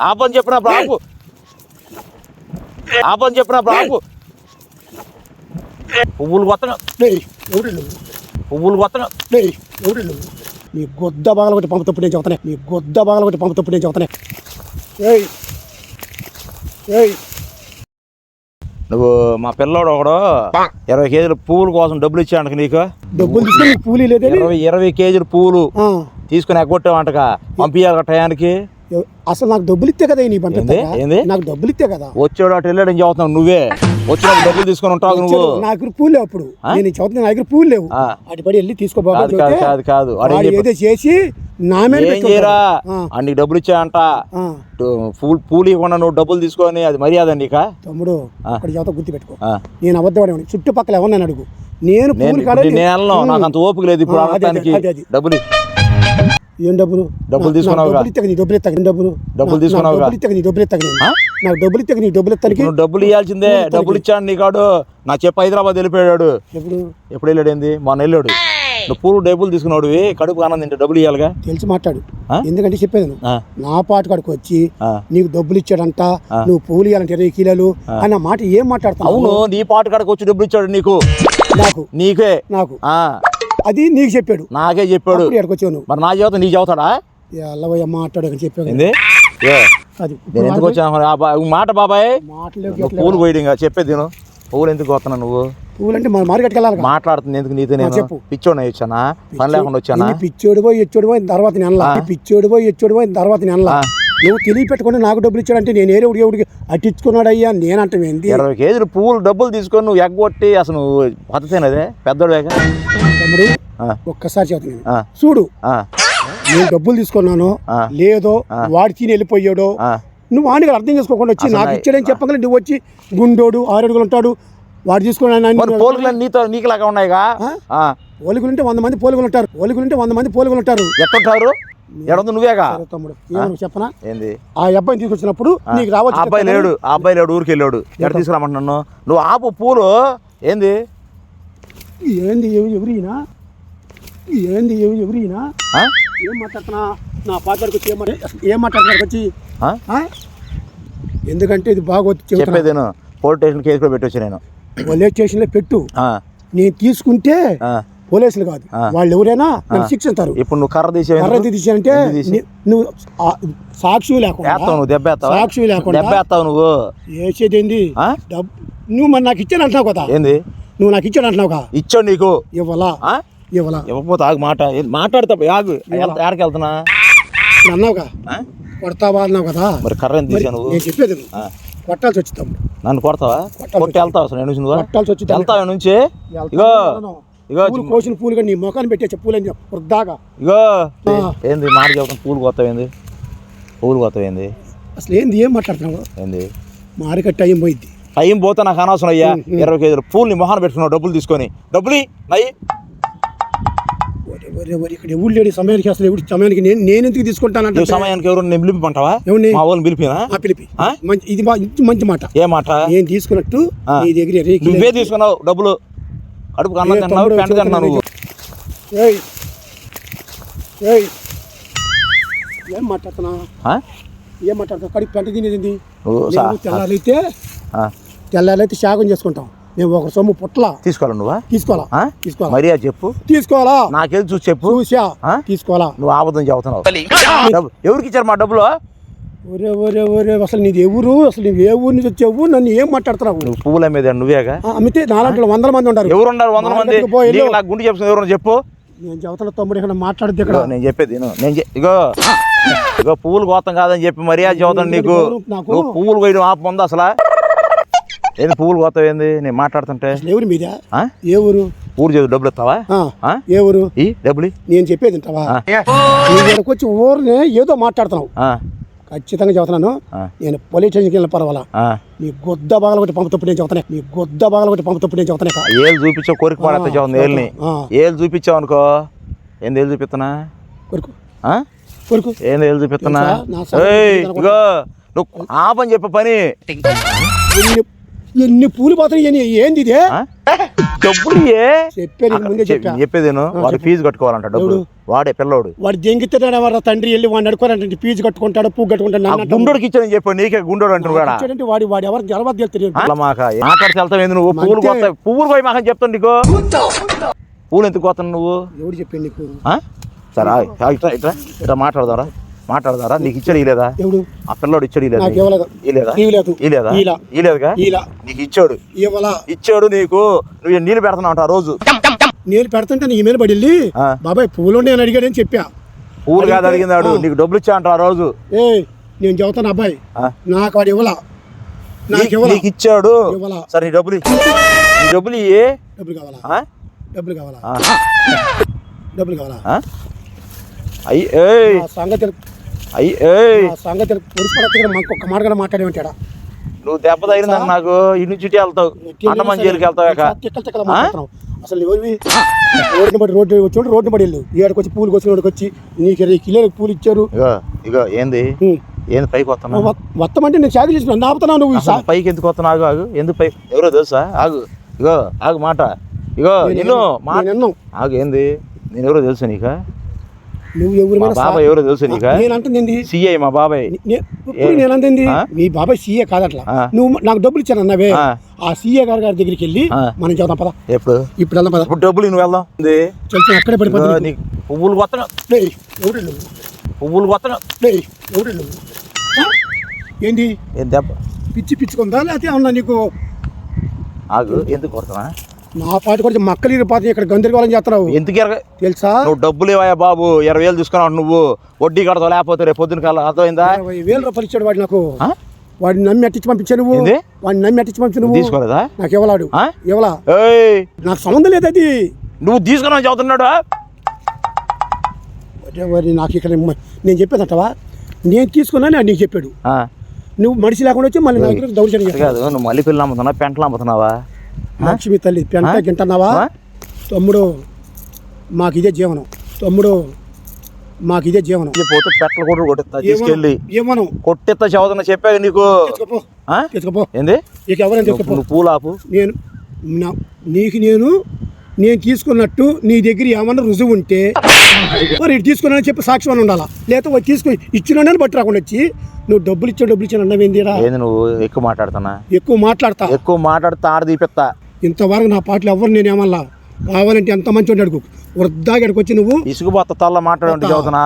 ఆపని చెప్పిన ఆపు. ఆపని చెప్పిన ఆపు. పువ్వులు కొత్తగా. పువ్వులు కొత్తగా. నీ గొద్ద బాగల ఒకటి పంపుతప్పుడు నేను చెబుతానే. నీ గొద్ద బాగల ఒకటి పంపుతప్పుడు నేను చెబుతానే. ఏయ్. ఏయ్. నువ్వు మా పిల్లోడు ఒకడు ఇరవై కేజీల పువ్వుల కోసం డబ్బులు ఇచ్చాడు నీకు. డబ్బులు తీసుకొని ఇరవై ఇరవై కేజీల పువ్వులు తీసుకుని ఎగ్గొట్టావంటగా. పంపించాలి టయానికి. అసలు నాకు డబ్బులు ఇస్తే కదా నీ పంపిస్తా? నాకు డబ్బులు ఇస్తే కదా వచ్చాడు అటు వెళ్ళాడని చెబుతున్నావు నువ్వే వచ్చినప్పుడు డబ్బులు తీసుకొని ఉంటావు నువ్వు నా దగ్గర పూలు లేవు అప్పుడు? నేను చదువుతున్నా నా దగ్గర పూలు లేవు. అటు పడి వెళ్ళి తీసుకోబాబా కాదు కాదు ఏం? ఏదో చేసి నా మీద ఏం. చేయరా అన్ని డబ్బులు ఇచ్చాయంట. పూలు పూలు ఇవ్వకుండా నువ్వు డబ్బులు తీసుకొని అది మర్యాద నీకా తమ్ముడు. అక్కడ చదువుతా గుర్తు పెట్టుకో. నేను అబద్ధపడేవాడిని చుట్టుపక్కల ఎవరిని అడుగు నేను నేను నాకు అంత ఓపిక లేదు ఇప్పుడు. డబ్బులు ఏం డబ్బులు? డబ్బులు నా- తీసుకున్నావుగా? నాకు డబ్బులు ఇస్తే నీ డబ్బులు డబ్బులు? డబ్బులు నా- తీసుకున్నావుగా? నాకు డబ్బులు ఇస్తే నీ డబ్బులు. ఆ? నాకు డబ్బులు ఇస్తే నీ డబ్బులు ఇస్తానికి నువ్వు డబ్బులు ఇవ్వాల్సిందే డబ్బులు ఇచ్చాడు నీకాడు నా చెప్పు హైదరాబాద్ వెళ్ళిపోయాడు. ఎప్పుడు? ఎప్పుడు వెళ్ళాడు ఏంది? మొన్న వెళ్ళాడు. నువ్వు పూలు డబ్బులు తీసుకున్నాడు కడుపు ఆనందం డబ్బులు ఇవ్వాలిగా తెలిసి మాట్లాడు? ఎందుకంటే చెప్పేది నా పాటు కాడికి వచ్చి. నీకు డబ్బులు ఇచ్చాడంట. నువ్వు పూలు ఇవ్వాలంటే ఇరవై కిలోలు అన్న మాట ఏం మాట్లాడుతున్నావు? అవును నీ పాటు కాడకు వచ్చి డబ్బులు ఇచ్చాడు నీకు. నాకు. నీకే. నాకు. అది నీకు చెప్పాడు. నాకే చెప్పాడు. ఇక్కడికి వచ్చావు మరి నా జీవితం నీ చదువుతాడా అల్లవయ్య మాట్లాడు ఏ, అది నేను ఎందుకు వచ్చాను? మాట బాబాయ్. పూలు పోయడం చెప్పేది నేను పూలు ఎందుకు వస్తున్నావు నువ్వు? పూలు అంటే మన మార్కెట్కి వెళ్ళాలి. మాట్లాడుతుంది ఎందుకు నీతో నేను? చెప్పు. పిచ్చోడిని వచ్చానా? పని లేకుండా వచ్చానా? పిచ్చోడు పోయి ఎచ్చోడు పోయిన తర్వాత. ఈ పిచ్చోడు పోయి ఎచ్చోడు పోయిన తర్వాత. ఆ. నువ్వు తెలియ పెట్టుకుని నాకు డబ్బులు ఇచ్చాడంటే నేను ఏరే ఎవడికి ఎవడికి అట్టించుకున్నాడు అయ్యా నేనంటే ఏంది? ఇరవై కేజీలు పువ్వులు డబ్బులు తీసుకొని నువ్వు ఎగ్గొట్టి అసలు నువ్వు పద్ధతేనదే తమ్ముడు ఆ. ఒక్కసారి చెబుతాను ఆ, చూడు నేను డబ్బులు తీసుకున్నాను. లేదో వాడి తిని వెళ్ళిపోయాడో. నువ్వు వాడిని అర్థం చేసుకోకుండా వచ్చి నాకు ఇచ్చాడని చెప్పగల నువ్వు వచ్చి గుండోడు ఆరడుగులు ఉంటాడు వాడు తీసుకున్నాడు మరి పోలికలు నీతో నీకులాగా ఉన్నాయిగా? పోలికలు ఉంటే వంద మంది పోలికలు ఉంటారు. పోలికలు ఉంటే వంద మంది పోలికలు ఉంటారు. ఎట్టుంటారు? ఎడందు నువ్వేగా? తమ్ముడు చెప్పనా? ఏంది? ఆ అబ్బాయిని తీసుకొచ్చినప్పుడు నీకు రావచ్చు అబ్బాయి లేడు ఆ అబ్బాయి లేడు ఊరికి వెళ్ళాడు. ఎక్కడ తీసుకురామంటున్నాను? నువ్వు ఆపు పూలు. ఏంది? ఏంది ఎవ- ఎవరినా? ఏంది ఎవ- ఎవరినా? ఏం మాట్లాడుతున్నా? నా పాత్రకు వచ్చి ఏం ఏం మాట్లాడుతున్నారు వచ్చి? ఎందుకంటే ఇది బాగా చెప్పేది నేను పోలీస్ స్టేషన్ కేసు కూడా పెట్టొచ్చు నేను. పోలీస్ స్టేషన్లో పెట్టు. నేను తీసుకుంటే. పోలీసులు కాదు. వాళ్ళు ఎవరైనా నన్ను శిక్షిస్తారు. ఇప్పుడు నువ్వు కర్ర తీసేవి కర్ర తీసానంటే తీసి? నువ్వు సాక్షి లేకుండా దెబ్బ సాక్షి లేకుండా దెబ్బ నువ్వు? వేసేది ఏంది నువ్వు మరి నాకు ఇచ్చాను అంటున్నావు కదా? ఏంది? నువ్వు నాకు ఇచ్చాడు అంటున్నావు కదా? ఇచ్చాడు నీకు. ఇవ్వలా? ఇవ్వలా? ఇవ్వకపోతే ఆగు మాట. ఏంది? మాట్లాడతా ఆగు. ఎక్కడికి వెళ్తున్నా? అన్నావుగా? కొడతావా అన్నావు కదా? మరి కర్ర నువ్వు? నేను చెప్పేది. కొట్టాల్సి వచ్చి నన్ను కొడతావా? కొట్టి వెళ్తావు? అసలు నేను కొట్టాల్సి వచ్చి వెళ్తావా నుంచి. ఇగో. ఇగో పూలు కోసిన పూలు కానీ నీ ముఖాన్ని పెట్టే పూలు అని వృద్ధాగా. ఇగో. ఏంది మాట చెప్తాను పూలు కొత్తవి ఏంది? పూలు కొత్తవి ఏంది? అసలు ఏంది ఏం మాట్లాడుతున్నావు? ఏంది? మార్కెట్ టైం పోయింది. టైం పోతే నాకు అనవసరం అయ్యా. ఇరవై కేజీలు పూలు నీ మొహాన్ని పెట్టుకున్నావు డబ్బులు తీసుకొని. డబ్బులు నయ్యి ఇక్కడ ఎవరు లేడు సమయానికి? అసలు ఎవరు సమయానికి నేను నేను ఎందుకు తీసుకుంటానంటే సమయానికి ఎవరు నేను పిలిపిమంటావా? మా వాళ్ళని పిలిపినా? ఆ పిలిపి? మంచి ఇది మంచి మాట. ఏ మాట? నేను తీసుకున్నట్టు. నీ దగ్గర నువ్వే తీసుకున్నావు డబ్బులు. కడుపు అన్నం ఏ తిన్నావు పెంట తిన్నావు నువ్వు. ఏయ్. ఏయ్. ఏం మాట్లాడుతున్నా? ఏం మాట్లాడుతున్నా కడికి పెంట తినేది నువ్వు సా- తెల్లారైతే శాగం చేసుకుంటాం. మేము ఒక సొమ్ము పుట్ల. తీసుకోవాలా నువ్వా? తీసుకోవాలా? ఆ? తీసుకోవాలా? మర్యాద చెప్పు. తీసుకోవాలా? నాకేది చూసి చెప్పు. చూసా. ఆ? తీసుకోవాలా? నువ్వు ఆబద్ధం చెబుతున్నావు. ఎవరికి ఇచ్చారు మా డబ్బులు? ఒరే ఒరే ఒరే అసలు నీది ఎవరు? అసలు నువ్వు ఏ ఊరి నుంచి వచ్చావు? నన్ను ఏం మాట్లాడుతున్నావు? నువ్వు పువ్వుల మీద నువ్వేగా? అమ్మితే నాలుగు వందల మంది ఉన్నారు ఎవరు ఉన్నారు వందల మంది. నీకు నాకు గుండె చెప్తుంది ఎవరు చెప్పు. నేను చెబుతున్న తమ్ముడు ఇక్కడ మాట్లాడద్దు ఇక్కడ? నేను చెప్పేది. నేను ఇగో. ఇగో పువ్వులు కోతం కాదని చెప్పి మర్యాద చదువుతాను నీకు. నువ్వు పువ్వులు కోయడం ఆపు ఉంది అసలు. ఏంది పువ్వులు కోతావు ఏంది? నేను మాట్లాడుతుంటే. ఎవరి మీద? ఏ ఊరు? ఊరు చేసి డబ్బులు ఇస్తావా? ఏ ఊరు? ఈ డబ్బులు. నేను చెప్పేది దగ్గరకు వచ్చి ఊరినే ఏదో మాట్లాడుతున్నావు. ఆ, ఖచ్చితంగా చెబుతున్నాను. నేను పోలీస్ స్టేషన్కి వెళ్ళిన పర్వాలా. నీ గొద్ద బాగలు ఒకటి పంపుతప్పుడు నేను చెబుతానే నీ గొద్ద బాగలు ఒకటి పంపుతప్పుడు నేను చెబుతానే ఏళ్ళు చూపించావు కోరిక పడతా ఏళ్ళని. ఏళ్ళు చూపించావు అనుకో. ఏంది ఏళ్ళు చూపిస్తున్నా? కొరుకు. ఆ? కొరుకు. ఏంది ఏళ్ళు చూపిస్తున్నా? నువ్వు ఆపని చెప్పే పని. ఎన్ని పూలు పోతాయి ఏంది ఇదే? డబ్బులు ఏ చెప్పే నీకు ముందే చెప్పా చెప్పేదేను వాడు ఫీజు కట్టుకోవాలంట డబ్బులు. వాడే పిల్లోడు. వాడు జంగితే ఎవరు తండ్రి వెళ్ళి వాడిని అడుకోరంటే ఫీజు కట్టుకుంటాడు పువ్వు కట్టుకుంటాడు. గుండోడికి ఇచ్చానని చెప్పు నీకే గుండోడు అంటారు వాడి వాడు ఎవరు జలబాద్ తెలియదు. మాట్లాడితే వెళ్తావు ఏంది నువ్వు? పువ్వులు మంచి- కోస్తావు. పువ్వులు పోయి మాకని చెప్తాను నీకు. పూలు ఎందుకు కోస్తాను నువ్వు? ఎవడు చెప్పాడు నీకు? సరే ఇట్రా ఇట్రా. ఇట్లా మాట్లాడదారా మాట్లాడదారా నీకు ఇచ్చాడు ఇలేదా ఎవడు? ఆ పిల్లోడు ఇచ్చాడు ఇలేదా నాకు ఇవ్వలేదు. ఇలేదా ఇవ్వలేదు. ఇలేదా ఇలా ఇలేదుగా ఇలా నీకు ఇచ్చాడు. ఇవ్వలా. ఇచ్చాడు నీకు. నువ్వు నీళ్ళు పెడుతున్నావు అంట ఆ రోజు. నేను పెడుతుంటే నీ మీద పడి. బాబాయ్ పూలు నేను అడిగాడని చెప్పా. పూలు కాదు ఆ. నీకు డబ్బులు ఇచ్చా అంట ఆ రోజు. ఏ నేను చెబుతాను అబ్బాయి. నాకు వాడు ఇవ్వలా. నాకు ఇచ్చాడు. ఇవ్వలా. సరే నీ డబ్బులు నీ డబ్బులు ఇయ్యి. డబ్బులు కావాలా? ఆ? డబ్బులు కావాలా? ఆ. డబ్బులు కావాలా? ఆ? అయ్యి సంగతి అయ్యి ఏయ్. సంగతి పురుష పడత మనకు ఒక్క మాట కూడా మాట్లాడేమంటాడా నువ్వు దెబ్బ తగిలిందాక నాకు ఇన్ని చుట్టి వెళ్తావు. అండమాన్ జైలుకి వెళ్తావు అసలు రోడ్డుని బట్టి రోడ్డు వచ్చి వెళ్ళు. ఏడకి వచ్చి పూలు వచ్చి నీకు ఇరవై కిలోలకు పూలు ఇచ్చారు. ఇగో ఇగో ఏంది. ఏంది పైకి వస్తున్నా వత్తమంటే నేను చాకరీ చేసిన నాపుతున్నావు నువ్వు పైకి ఎందుకు వస్తున్నా ఆగు ఆగు. ఎందుకు పై ఎవరో తెలుసా? ఆగు. ఇగో ఆగు మాట. ఇగో నేను నిన్ను మాట నేను అన్నావు ఆగు ఏంది? నేను ఎవరో తెలుసా నీకా? నువ్వు ఎవరి బాబాయ్ ఎవరో తెలుసా నీకా? నేను అంటుంది సిఐ మా బాబాయ్. నేను అంటుంది? మీ బాబాయ్ సీఏ కాదట్లా. నువ్వు నాకు డబ్బులు ఇచ్చాను అన్నావే. ఆ. సీఏ గారి గారి దగ్గరికి వెళ్ళి. మనం చదువుతాం పద. ఎప్పుడు? ఇప్పుడు వెళ్దాం పద. ఇప్పుడు డబ్బులు నువ్వు వెళ్దాం. ఏంది? చల్చి అక్కడే పడిపోతుంది పువ్వులు నువ్వు? పువ్వులు ఆ? ఏంటి పిచ్చి పిచ్చుకుందా? లేకపోతే ఏమన్నా నీకు ఆగు ఎందుకు కొడుతున్నా నా పాట కూడా మక్కలు ఇరిపోతే ఇక్కడ గందరగోళం చేస్తున్నావు. ఎందుకు తెలుసా? నువ్వు డబ్బులు ఇవ్వయా బాబు. ఇరవై వేలు తీసుకున్నావు నువ్వు. వడ్డీ కడతావు లేకపోతే రేపు పొద్దున కల్లా అర్థమైందా? ఇరవై వేల రూపాయలు ఇచ్చాడు వాడు నాకు? వాడిని నమ్మి అట్టించి పంపించా నువ్వు. ఏంది? వాడిని నమ్మి అట్టించి పంపించు నువ్వు. తీసుకోలేదా? నాకు ఇవ్వలాడు? ఇవ్వలా. నాకు సంబంధం లేదు అది. నువ్వు తీసుకున్నావు చదువుతున్నాడు నాకు ఇక్కడ నేను చెప్పేదంటవా నేను తీసుకున్నాను అని నీకు చెప్పాడు. నువ్వు మనిషి లేకుండా వచ్చి మళ్ళీ నా దగ్గర దౌర్జన్యం. కాదు. నువ్వు మళ్ళీ పిల్లలు అమ్ముతున్నా పెంటలు అమ్ముతున్నావా లక్ష్మి తల్లి పెంట? గింటన్నావా? తమ్ముడు మాకు ఇదే జీవనం. తమ్ముడు మాకు ఇదే జీవనం. పోతే పెట్టలు కూడా కొట్టిస్తా తీసుకెళ్ళి. ఏమను? కొట్టిస్తా చదువుతున్నా చెప్పాక నీకు. తీసుకపో. ఏంది? ఇక ఎవరైనా తీసుకపో. నువ్వు పూలు ఆపు నేను నీకు నేను నేను తీసుకున్నట్టు నీ దగ్గర ఏమన్నా రుజువు ఉంటే మరి ఇటు తీసుకున్నానని చెప్పి సాక్ష్యం అని ఉండాలా? లేకపోతే వాడు తీసుకుని ఇచ్చినాడని బట్టి రాకుండా వచ్చి నువ్వు డబ్బులు ఇచ్చా డబ్బులు ఇచ్చాను అన్నవేందిరా ఏంది నువ్వు ఎక్కువ మాట్లాడుతున్నా? ఎక్కువ మాట్లాడతా. ఎక్కువ మాట్లాడితే ఆడ తీపిస్తా ఇంతవరకు నా పాటలు ఎవరు నేను ఏమన్నా కావాలంటే ఎంత మంచి అడుగు. వృద్ధా ఇక్కడికి వచ్చి నువ్వు ఇసుకుపోత తల్ల మాట్లాడంటే చదువుతున్నా?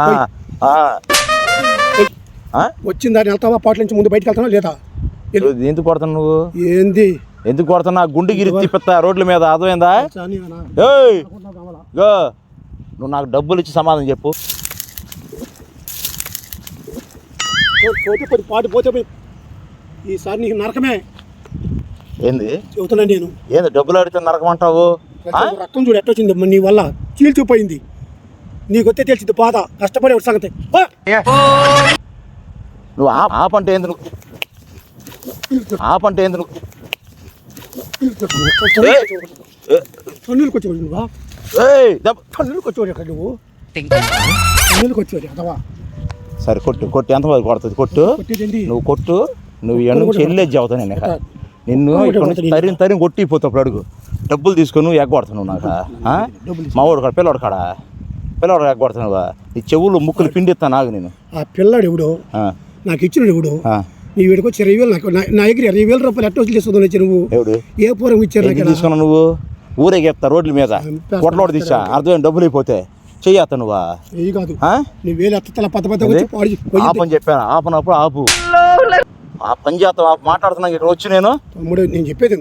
వచ్చిన దాన్ని వెళ్తావా? పాటల నుంచి ముందు బయటకు వెళ్తావా లేదా? ఎందుకు కొడుతున్నావు నువ్వు? ఏంది? ఎందుకు కొడుతున్నా? గుండు గిరి తిప్పిస్తా రోడ్ల మీద అర్థమైందా? ఏయ్! నువ్వు నాకు డబ్బులు ఇచ్చి సమాధానం చెప్పు. పోతే పాటు పోతే ఈసారి నీకు నరకమే. ఏంది? చెబుతున్నాను నేను. ఏంది డబ్బులు అడిగితే నరకమంటావు? ఆ? రక్తం చూడు ఎట్టొచ్చింది. నీ వల్ల చీల్చిపోయింది. నీకు వస్తే తెలిసింది బాధ కష్టపడే సంగతి. నువ్వు ఆ ఆ పంట ఏంది నువ్వు? ఆ పంట ఏంది నువ్వు? వచ్చేవాడు నువ్వా వచ్చేవాడు నువ్వు వచ్చేవాడు అదవా సరే కొట్టు కొట్టు. ఎంత వరకు కొడుతుంది? కొట్టు. నువ్వు కొట్టు. నువ్వు ఎన్ను చెల్లేజ్ అవుతా నేను ఇక. నిన్ను ఇక్కడ నుంచి తరిని తరిని కొట్టిపోతావు అడుగు. డబ్బులు తీసుకొని నువ్వు ఎగ్గొడతావు నాకు ఆ? మా వాడు కాడ పిల్లవాడు కాడా? పిల్లవాడు ఎగ్గొడతానువా నీ చెవులు ముక్కులు పిండిస్తా నాకు నేను ఆ పిల్లాడు ఎవడు? నాకు ఇచ్చినాడు ఎవడు. నీ వీడికి వచ్చి ఇరవై వేలు నాకు నా- దగ్గర ఇరవై వేల రూపాయలు ఎట్ట వచ్చి చేస్తుంది వచ్చి నువ్వు ఏ పూరం ఇచ్చారు నాకు? తీసుకున్నావు నువ్వు? ఊరే చెప్తా రోడ్ల మీద. కొట్లోడు తీసా అర్థం డబ్బులు అయిపోతే చెయ్యత్త నువ్వా? కాదు. ఆ? నీ వేలు ఎత్త తల పత పత వచ్చి ఆపని చెప్పాను. ఆపనప్పుడు ఆపు. ఆ పని చేస్తాం. మాట్లాడుతున్నా ఇక్కడ వచ్చి నేను. తమ్ముడు నేను చెప్పేది.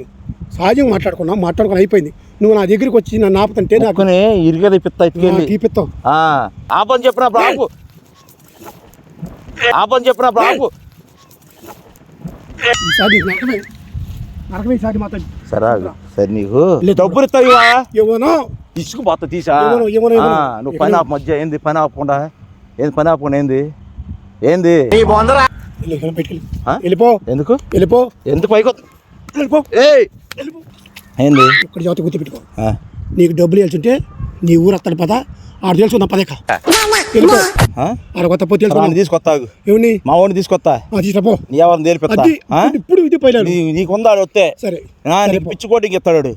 సహజంగా మాట్లాడుకున్నాం మాట్లాడుకుని అయిపోయింది. నువ్వు నా దగ్గరికి వచ్చి నన్ను ఆపుతుంటే నాకు ఇరిగేది పిత్త తీపిస్తావు ఆ, ఆపని చెప్పినప్పుడు ఆపు. ఆపని చెప్పినప్పుడు ఆపు. ఈసారి నీకు నరకమే. ఈసారి మాత్రం. సరే. సరే నీకు. డబ్బులు ఇస్తావా ఏమోనో ఇసుకు పోత తీసా. నువ్వు పని ఆపు మధ్య. ఏంది పని ఆపకుండా? ఏంది పని ఆపకుండా ఏంది? ఏంది? వెళ్ళిపో. ఎందుకు? వెళ్ళిపో. ఎందుకు పైకి వెళ్ళిపో. ఏంది? ఇక్కడ జాతి గుర్తుపెట్టుకో ఆ, నీకు డబ్బులు వెళ్తుంటే నీ ఊరు అత్తడి పద. ఆడు తెలుసుకుందాం పదేక కొత్త పోతే రాని తెలుసుకుందాం తీసుకొస్తాగు ఏమని మా వాడిని తీసుకొస్తా నీ ఎవరిని తేలిపెత్తా? ఇప్పుడు ఇది నీకుందా వస్తే. సరే. నీకు పిచ్చి కోటింగ్ ఇస్తాడు